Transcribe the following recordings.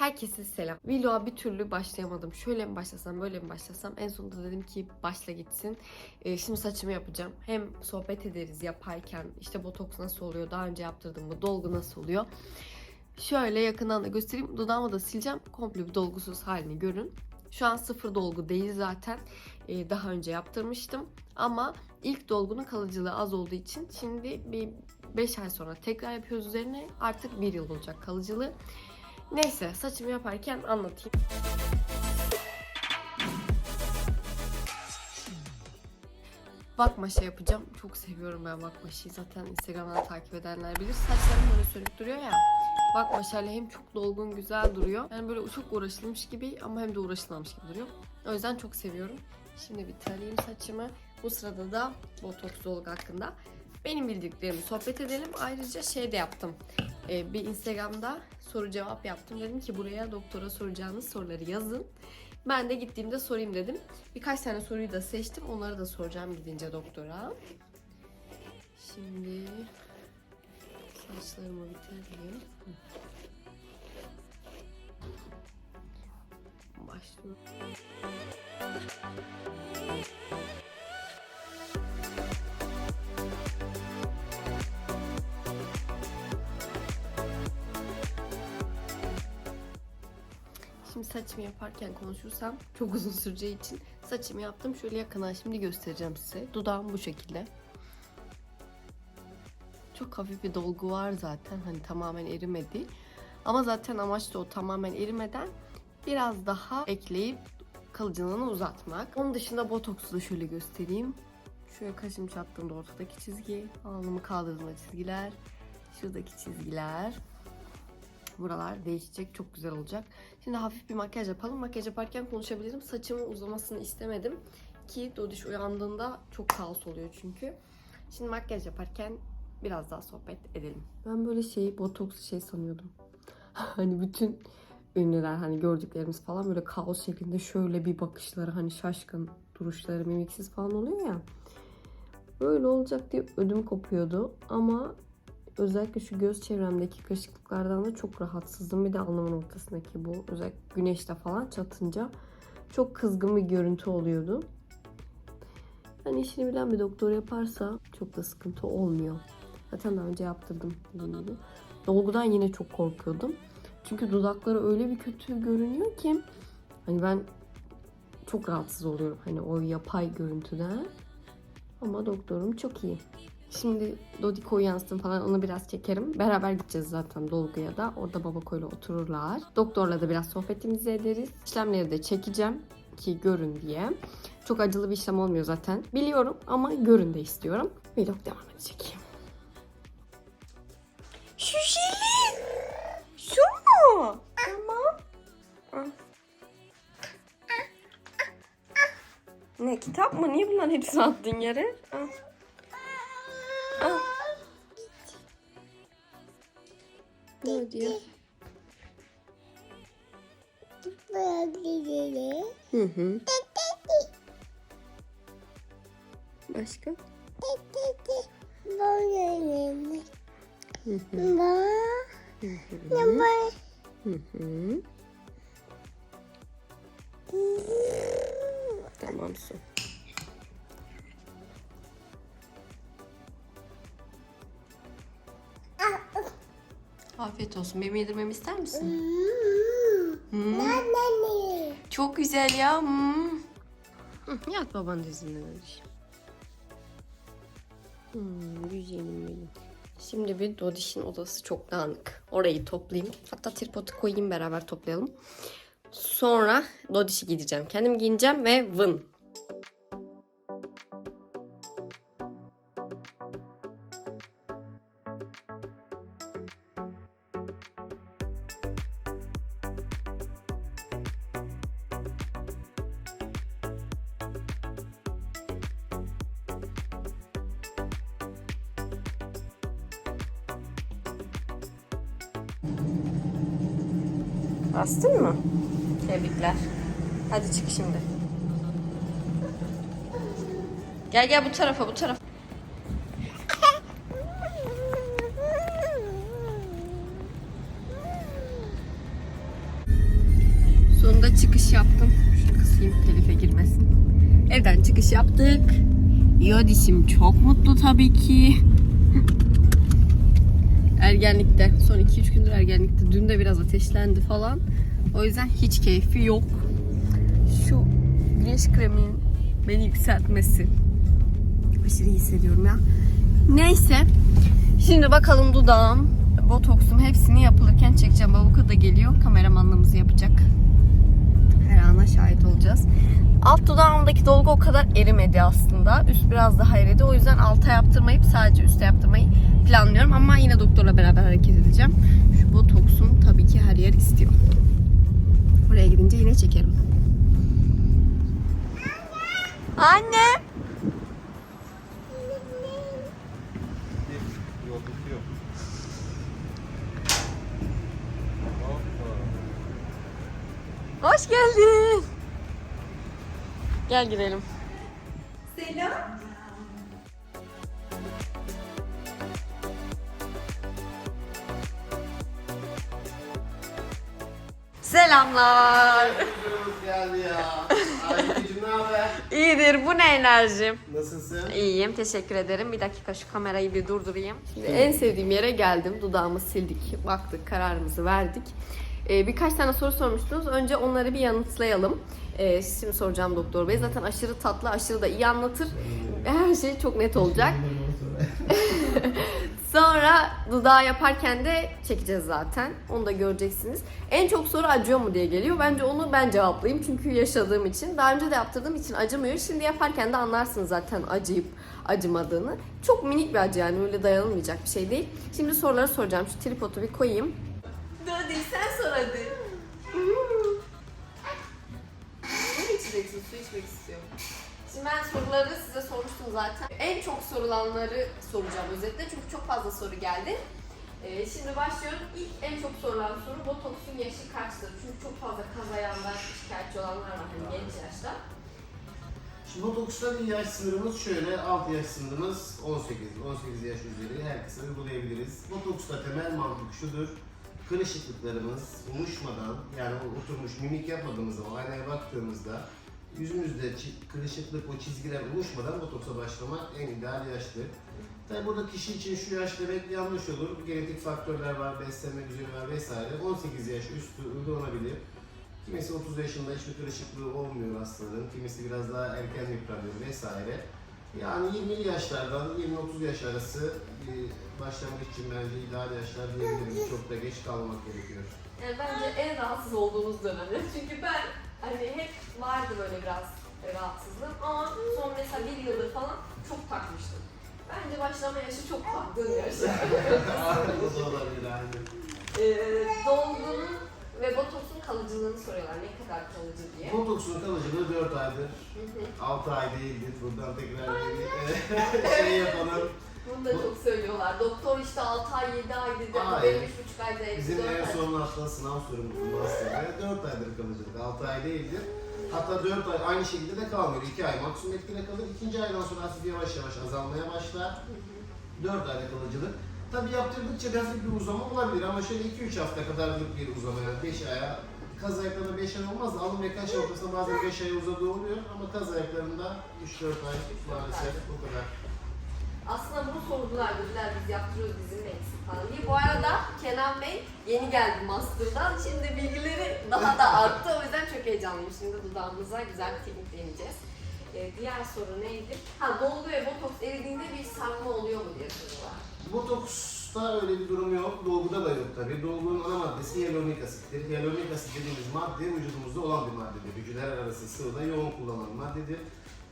Herkese selam. Vlog'a bir türlü başlayamadım. Şöyle mi başlasam, böyle mi başlasam? En sonunda dedim ki başla gitsin. Ee, şimdi saçımı yapacağım. Hem sohbet ederiz yaparken. işte botoks nasıl oluyor, daha önce yaptırdım mı, dolgu nasıl oluyor. Şöyle yakından da göstereyim. Dudağımı da sileceğim. Komple bir dolgusuz halini görün. Şu an sıfır dolgu değil zaten. Ee, daha önce yaptırmıştım. Ama ilk dolgunun kalıcılığı az olduğu için şimdi bir 5 ay sonra tekrar yapıyoruz üzerine. Artık 1 yıl olacak kalıcılığı. Neyse saçımı yaparken anlatayım. Bakmaşa yapacağım. Çok seviyorum ben bakmaşayı. Zaten Instagram'dan takip edenler bilir. Saçlarım böyle sönük duruyor ya. Bakmaşayla hem çok dolgun güzel duruyor. Yani böyle çok uğraşılmış gibi ama hem de uğraşılmamış gibi duruyor. O yüzden çok seviyorum. Şimdi bir tarayayım saçımı. Bu sırada da botoks dolgu hakkında benim bildiklerimi sohbet edelim. Ayrıca şey de yaptım. Ee, bir Instagram'da soru cevap yaptım. Dedim ki buraya doktora soracağınız soruları yazın. Ben de gittiğimde sorayım dedim. Birkaç tane soruyu da seçtim. Onları da soracağım gidince doktora. Şimdi saçlarımı bitireyim. Başlıyorum. Saçımı yaparken konuşursam çok uzun süreceği için saçımı yaptım. Şöyle yakından şimdi göstereceğim size. Dudağım bu şekilde. Çok hafif bir dolgu var zaten. Hani tamamen erimedi. Ama zaten amaç da o tamamen erimeden biraz daha ekleyip kalıcılığını uzatmak. Onun dışında botoksu da şöyle göstereyim. Şöyle kaşım çattığımda ortadaki çizgi, alnımı kaldırdığımda çizgiler, şuradaki çizgiler. Buralar değişecek, çok güzel olacak. Şimdi hafif bir makyaj yapalım. Makyaj yaparken konuşabilirim. Saçımın uzamasını istemedim ki Dodiş uyandığında çok kaos oluyor çünkü. Şimdi makyaj yaparken biraz daha sohbet edelim. Ben böyle şey botoks şey sanıyordum. hani bütün ünlüler hani gördüklerimiz falan böyle kaos şeklinde şöyle bir bakışları hani şaşkın duruşları mimiksiz falan oluyor ya. Böyle olacak diye ödüm kopuyordu ama özellikle şu göz çevremdeki kırışıklıklardan da çok rahatsızdım. Bir de alnımın ortasındaki bu özellikle güneşte falan çatınca çok kızgın bir görüntü oluyordu. Yani işini bilen bir doktor yaparsa çok da sıkıntı olmuyor. Zaten daha önce yaptırdım dediğim gibi. Dolgudan yine çok korkuyordum. Çünkü dudakları öyle bir kötü görünüyor ki hani ben çok rahatsız oluyorum hani o yapay görüntüden. Ama doktorum çok iyi. Şimdi Dodiko'yu yansıtın falan onu biraz çekerim. Beraber gideceğiz zaten dolguya da. Orada babakoyla otururlar. Doktorla da biraz sohbetimizi ederiz. İşlemleri de çekeceğim ki görün diye. Çok acılı bir işlem olmuyor zaten. Biliyorum ama görün de istiyorum. Vlog devam edecek. Şu jeli. Şu mu? Tamam. Ne kitap mı? Niye bunların hepsini attın yere? Al. Al. Ne diyor? Hı hı. Başka? Hı hı. Hı hı. Tamam su. Afiyet olsun. Benim yedirmemi ister misin? Hmm. Çok güzel ya. Hmm. Hı, Yat baban dizinde Dodiş. Hmm, güzelim benim. Şimdi bir Dodiş'in odası çok dağınık. Orayı toplayayım. Hatta tripodu koyayım beraber toplayalım. Sonra Dodiş'i giyeceğim. Kendim giyineceğim ve vın. Bastın mı? Tebrikler. Hadi çık şimdi. Gel gel bu tarafa bu tarafa. Sonunda çıkış yaptım. Şunu kısayım telife girmesin. Evden çıkış yaptık. Yodişim çok mutlu tabii ki. Ergenlikte. Son 2-3 gündür ergenlikte. Dün de biraz ateşlendi falan. O yüzden hiç keyfi yok. Şu güneş kreminin beni yükseltmesi. Aşırı hissediyorum ya. Neyse. Şimdi bakalım dudağım, botoksum hepsini yapılırken çekeceğim. Babuka da geliyor. Kameramanlığımızı yapacak. Her ana şahit olacağız. Alt dudağımdaki dolgu o kadar erimedi aslında. Üst biraz daha eridi. O yüzden alta yaptırmayıp sadece üste yaptırmayı planlıyorum. Ama yine doktorla beraber hareket edeceğim. Şu botoksum tabii ki her yer istiyor. Oraya gidince yine çekerim. Anne! Hoppa. Hoş geldin. Gel girelim. Selamlar. Kızımız geldi ya. Aybücüğüm ne haber? İyidir. Bu ne enerjim? Nasılsın? İyiyim. Teşekkür ederim. Bir dakika şu kamerayı bir durdurayım. Şimdi en sevdiğim yere geldim. Dudağımı sildik. Baktık. Kararımızı verdik. Ee, birkaç tane soru sormuştunuz. Önce onları bir yanıtlayalım. Ee, şimdi soracağım doktor bey. Zaten aşırı tatlı, aşırı da iyi anlatır. Her şey çok net olacak. Sonra dudağı yaparken de çekeceğiz zaten. Onu da göreceksiniz. En çok soru acıyor mu diye geliyor. Bence onu ben cevaplayayım. Çünkü yaşadığım için. Daha önce de yaptırdığım için acımıyor. Şimdi yaparken de anlarsınız zaten acıyıp acımadığını. Çok minik bir acı yani öyle dayanılmayacak bir şey değil. Şimdi soruları soracağım. Şu tripodu bir koyayım. Hadi sen sor hadi. Ne içeceksin? Su içmek istiyorum. Şimdi ben soruları size sormuştum zaten. En çok sorulanları soracağım özetle çünkü çok fazla soru geldi. Ee, şimdi başlıyorum. İlk en çok sorulan soru botoksun yaşı kaçtır? Çünkü çok fazla kazayanlar, şikayetçi olanlar var hani genç yaşta. Şimdi botoksta bir yaş sınırımız şöyle. Alt yaş sınırımız 18. 18 yaş üzeri herkese uygulayabiliriz. Botoksta temel mantık şudur. Kırışıklıklarımız uyuşmadan yani oturmuş mimik yapmadığımız zaman aynaya baktığımızda yüzümüzde kırışıklık o çizgiler oluşmadan botoksa başlamak en ideal yaştır. Tabi burada kişi için şu yaş demek yanlış olur. Genetik faktörler var, beslenme düzeni var vesaire. 18 yaş üstü uygulanabilir. Kimisi 30 yaşında hiçbir kırışıklığı olmuyor hastanın, kimisi biraz daha erken yıpranıyor vesaire. Yani 20'li yaşlardan 20-30 yaş arası başlangıç için bence ideal yaşlar diyebiliriz. Çok da geç kalmamak gerekiyor. Yani bence en rahatsız olduğunuz dönemler. Çünkü ben vardı böyle biraz rahatsızlığım ama son mesela bir yıldır falan çok takmıştım. Bence başlama yaşı çok taktığın yaş. Bu olabilir aynen. Ee, dolgunun ve botoksun kalıcılığını soruyorlar. Ne kadar kalıcı diye. Botoksun kalıcılığı 4 aydır, Hı hı. 6 ay değildir. Buradan tekrar bir şey yapalım. Bunu da çok söylüyorlar. Doktor işte 6 ay 7 ay dedi ama Hayır. benim 3,5 ayda Bizim 4 en ay. son hatta sınav sorumluluğu hastane 4 aydır kalıcılık, 6 ay değildir. Hatta 4 ay aynı şekilde de kalmıyor. 2 ay maksimum etkide kalır. İkinci aydan sonra hafif yavaş yavaş azalmaya başlar. 4 ayda kalıcılık. Tabi yaptırdıkça hafif bir uzama olabilir ama şöyle 2-3 hafta kadarlık bir uzama yani 5 aya Kaz ayaklarında 5 ay olmaz da alın ve kaş ortasında bazen 5 ay uzadığı oluyor ama kaz ayaklarında 3-4 ay maalesef o kadar. Aslında bunu sordular dediler biz yaptırıyoruz bizim eksik falan diye. Bu arada Kenan Bey yeni geldi master'dan. Şimdi bilgileri daha da arttı. O yüzden çok heyecanlıyım. Şimdi dudağımıza güzel bir teknik deneyeceğiz. Ee, diğer soru neydi? Ha dolgu ve botoks eridiğinde bir sarkma oluyor mu diye soruyorlar. Botoksta öyle bir durum yok. Dolguda da yok tabii. Dolgunun ana maddesi hyaluronik asittir. Hyaluronik asit dediğimiz madde vücudumuzda olan bir maddedir. Hücreler arası sıvıda yoğun kullanılan maddedir.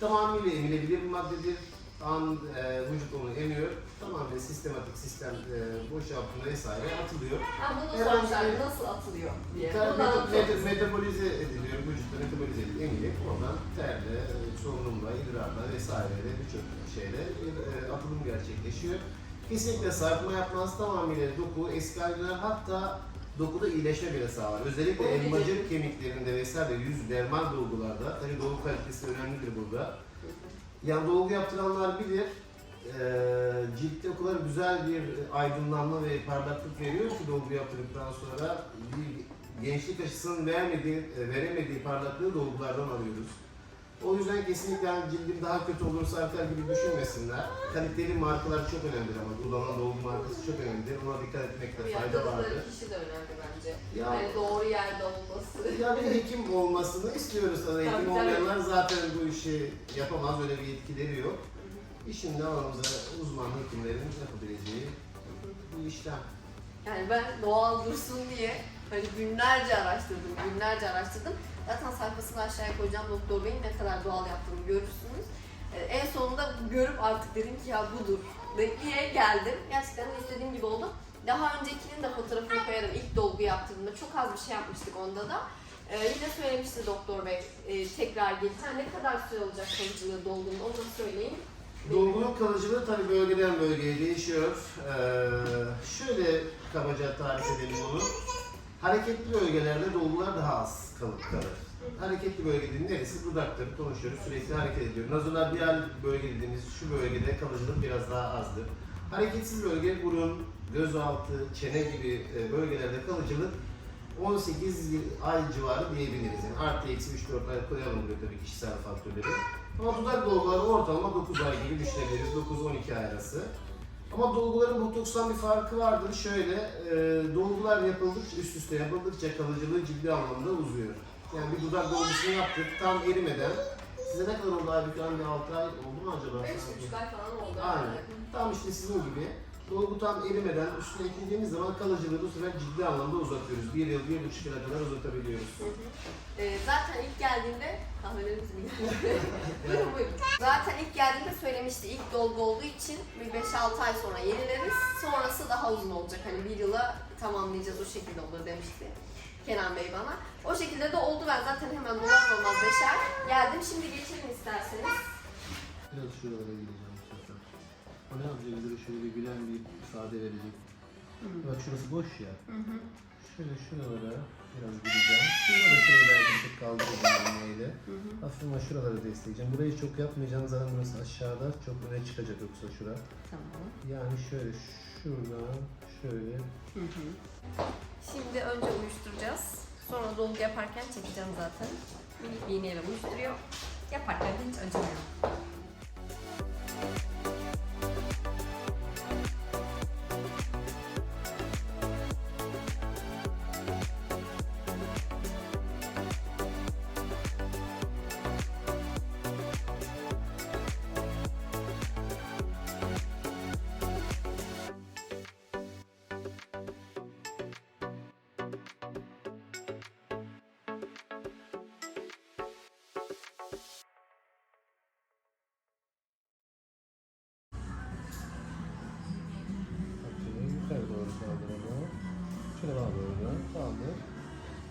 Tamamıyla emilebilir bir maddedir. An, e, vücut onu emiyor. Tamamen sistematik sistem e, boşaltımı vesaire atılıyor. Ha bunu Herhangi bir- nasıl atılıyor diye. Bunu da meta- meta- metabolize ediliyor, vücutta metabolize ediliyor, emilip oradan terle, e, solunumla, idrarla vesaireyle birçok şeyle bir e, atılım gerçekleşiyor. Kesinlikle sarkma yapmaz, tamamıyla doku, eskaller hatta dokuda iyileşme bile sağlar. Özellikle O elmacık kemiklerinde vesaire yüz dermal dolgularda, tabii dolgu kalitesi önemlidir burada. Yani dolgu yaptıranlar bilir, eee ciltte o kadar güzel bir aydınlanma ve parlaklık veriyor ki dolgu yaptırdıktan sonra bir gençlik aşısının vermediği, e, veremediği parlaklığı dolgulardan alıyoruz. O yüzden kesinlikle hani cildim daha kötü olursa artar gibi düşünmesinler. Kaliteli markalar çok önemlidir ama kullanılan dolgu markası çok önemlidir. Ona dikkat etmekte fayda vardır. Kişi de önemli bence. Ya, Yani doğru yerde olması. ya bir hekim olmasını istiyoruz tabii. Hekim Tabii, olmayanlar zaten bu işi yapamaz, öyle bir yetkileri yok. İşin alanımıza uzman hekimlerin yapabileceği bir işlem. Yani ben doğal dursun diye hani günlerce araştırdım, günlerce araştırdım. Zaten sayfasını aşağıya koyacağım doktor beyin ne kadar doğal yaptığını görürsünüz. Ee, en sonunda görüp artık dedim ki ya budur diye geldim. Gerçekten istediğim gibi oldu. Daha öncekinin de fotoğrafını koyarım ilk dolgu yaptığımda. Çok az bir şey yapmıştık onda da. Ee, yine söylemişti doktor bey e, tekrar gelip ne kadar süre olacak kalıcılığı dolgunun onu da söyleyin. Dolgunun kalıcılığı tabii bölgeden bölgeye değişiyor. Ee, şöyle kabaca tarif edelim bunu. Hareketli bölgelerde dolgular daha az kalıp kalır. Hareketli bölge dediğimiz neresi? Dudaktır, konuşuyoruz, sürekli hareket ediyor. Nazolabial bölge dediğimiz şu bölgede kalıcılık biraz daha azdır. Hareketsiz bölge burun, gözaltı, çene gibi e, bölgelerde kalıcılık 18 yıl- ay civarı diyebiliriz. Yani artı eksi 3-4 ay koyalım buraya tabii kişisel faktörleri. Ama dudak dolguları ortalama 9 ay gibi düşünebiliriz. 9-12 ay arası. Ama dolguların botokstan bir farkı vardır. Şöyle, e, dolgular yapıldıkça, üst üste yapıldıkça kalıcılığı ciddi anlamda uzuyor. Yani bir dudak dolgusunu yaptık, tam erimeden. Size ne kadar oldu Aybük Hanım? Bir 6 ay oldu mu acaba? 5,5 ay falan oldu. Aynen. Tam işte sizin gibi. Dolgu tam erimeden üstüne eklediğimiz zaman kalıcılığı bu sefer ciddi anlamda uzatıyoruz. Bir yıl, bir buçuk yıla kadar uzatabiliyoruz. Ee, zaten ilk geldiğinde kahvelerimiz mi buyurun buyurun. Zaten ilk geldiğinde söylemişti ilk dolgu olduğu için bir 5-6 ay sonra yenileriz. Sonrası daha uzun olacak. Hani bir yıla tamamlayacağız o şekilde olur demişti. Kenan Bey bana. O şekilde de oldu ben zaten hemen dolar olmaz beşer. Geldim şimdi geçelim isterseniz. Biraz şuralara gideceğim ne yapacak bize şöyle bir gülen bir ifade verecek. Bak şurası boş ya. Şöyle şuralara biraz gideceğim. Şurada şöyle bir tık kaldıracağım iğneyle. Hafiften şuraları destekleyeceğim. Burayı çok yapmayacağım zaten burası aşağıda. Çok öne çıkacak yoksa şura. Tamam. Yani şöyle şuradan şöyle. Şimdi önce uyuşturacağız. Sonra dolgu yaparken çekeceğim zaten. Minik bir iğneyle uyuşturuyor. Yaparken hiç acımıyor.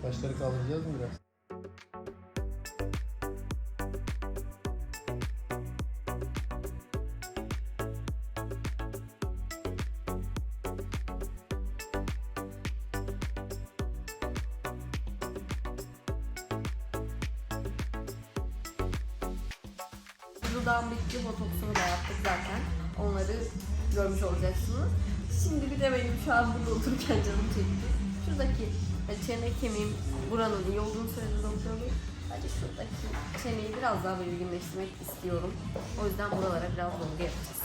Başları kaldıracağız mı biraz? Dudağım bitti, botoksunu da yaptık zaten. Onları görmüş olacaksınız. Şimdi bir de benim şu an burada otururken canım çekti. Şuradaki çene kemiğim buranın iyi olduğunu söyledi doktor. Sadece şuradaki çeneyi biraz daha belirginleştirmek istiyorum. O yüzden buralara biraz dolgu yapacağız.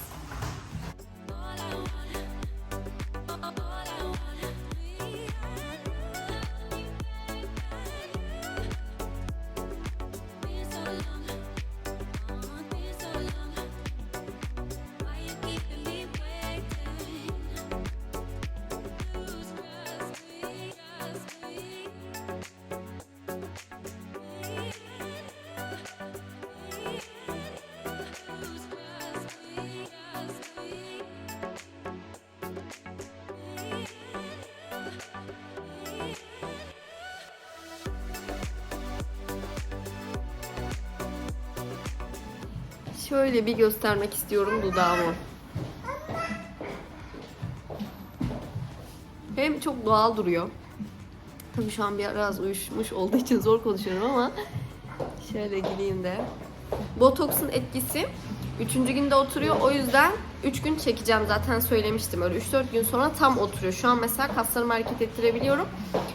Şöyle bir göstermek istiyorum dudağımı. Hem çok doğal duruyor. Tabii şu an biraz uyuşmuş olduğu için zor konuşuyorum ama şöyle gideyim de. Botoksun etkisi 3. günde oturuyor. O yüzden 3 gün çekeceğim zaten söylemiştim. Öyle 3-4 gün sonra tam oturuyor. Şu an mesela kaslarımı hareket ettirebiliyorum.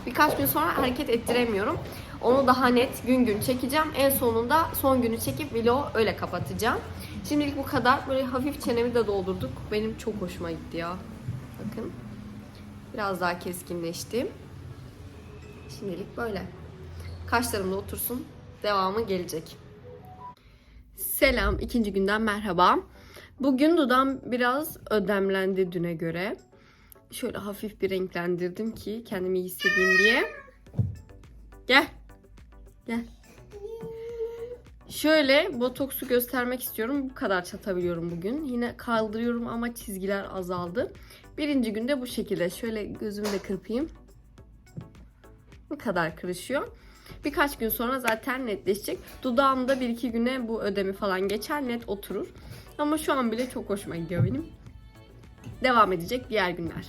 Bir birkaç gün sonra hareket ettiremiyorum. Onu daha net gün gün çekeceğim. En sonunda son günü çekip vlogu öyle kapatacağım. Şimdilik bu kadar. Böyle hafif çenemi de doldurduk. Benim çok hoşuma gitti ya. Bakın. Biraz daha keskinleştim. Şimdilik böyle. Kaşlarım da otursun. Devamı gelecek. Selam. ikinci günden merhaba. Bugün dudağım biraz ödemlendi düne göre. Şöyle hafif bir renklendirdim ki kendimi iyi hissedeyim diye. Gel. Gel. Şöyle botoksu göstermek istiyorum. Bu kadar çatabiliyorum bugün. Yine kaldırıyorum ama çizgiler azaldı. Birinci günde bu şekilde. Şöyle gözümü de kırpayım. Bu kadar kırışıyor. Birkaç gün sonra zaten netleşecek. Dudağımda 1-2 güne bu ödemi falan geçer net oturur. Ama şu an bile çok hoşuma gidiyor benim. Devam edecek diğer günler.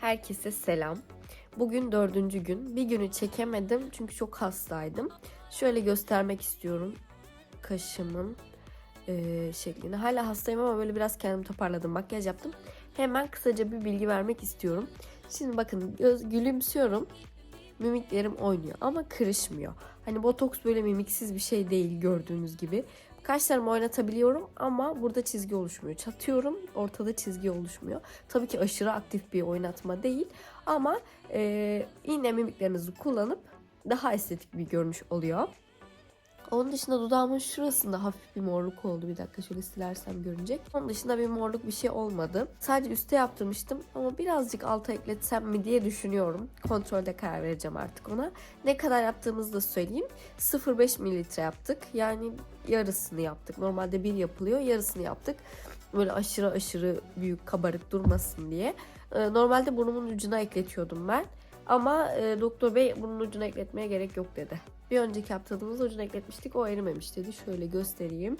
Herkese selam. Bugün dördüncü gün. Bir günü çekemedim çünkü çok hastaydım. Şöyle göstermek istiyorum kaşımın eee, şeklini. Hala hastayım ama böyle biraz kendimi toparladım. Makyaj yaptım. Hemen kısaca bir bilgi vermek istiyorum. Şimdi bakın göz, gülümsüyorum. Mimiklerim oynuyor ama kırışmıyor. Hani botoks böyle mimiksiz bir şey değil gördüğünüz gibi. Kaşlarımı oynatabiliyorum ama burada çizgi oluşmuyor. Çatıyorum ortada çizgi oluşmuyor. Tabii ki aşırı aktif bir oynatma değil ama e, yine mimiklerinizi kullanıp daha estetik bir görünüş oluyor. Onun dışında dudağımın şurasında hafif bir morluk oldu. Bir dakika şöyle silersem görünecek. Onun dışında bir morluk bir şey olmadı. Sadece üste yaptırmıştım ama birazcık alta ekletsem mi diye düşünüyorum. Kontrolde karar vereceğim artık ona. Ne kadar yaptığımızı da söyleyeyim. 0,5 mililitre yaptık. Yani yarısını yaptık. Normalde bir yapılıyor. Yarısını yaptık. Böyle aşırı aşırı büyük kabarık durmasın diye. Ee, Normalde burnumun ucuna ekletiyordum ben. Ama e, doktor bey bunun ucuna ekletmeye gerek yok dedi. Bir önceki yaptığımız ucuna ekletmiştik. O erimemiş dedi. Şöyle göstereyim.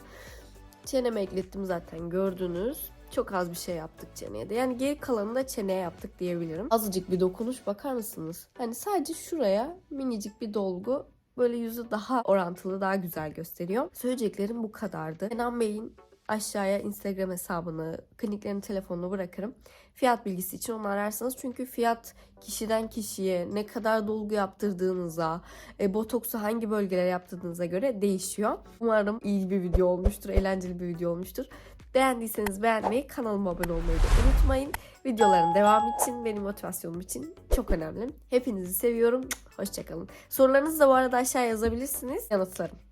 Çeneme eklettim zaten gördünüz. Çok az bir şey yaptık çeneye de. Yani geri kalanını da çeneye yaptık diyebilirim. Azıcık bir dokunuş bakar mısınız? Hani sadece şuraya minicik bir dolgu böyle yüzü daha orantılı, daha güzel gösteriyor. Söyleyeceklerim bu kadardı. Kenan Bey'in aşağıya Instagram hesabını, kliniklerin telefonunu bırakırım. Fiyat bilgisi için onu ararsanız çünkü fiyat kişiden kişiye ne kadar dolgu yaptırdığınıza, e, botoksu hangi bölgelere yaptırdığınıza göre değişiyor. Umarım iyi bir video olmuştur, eğlenceli bir video olmuştur. Beğendiyseniz beğenmeyi, kanalıma abone olmayı da unutmayın. Videoların devamı için, benim motivasyonum için çok önemli. Hepinizi seviyorum. Hoşçakalın. Sorularınızı da bu arada aşağı yazabilirsiniz. Yanıtlarım.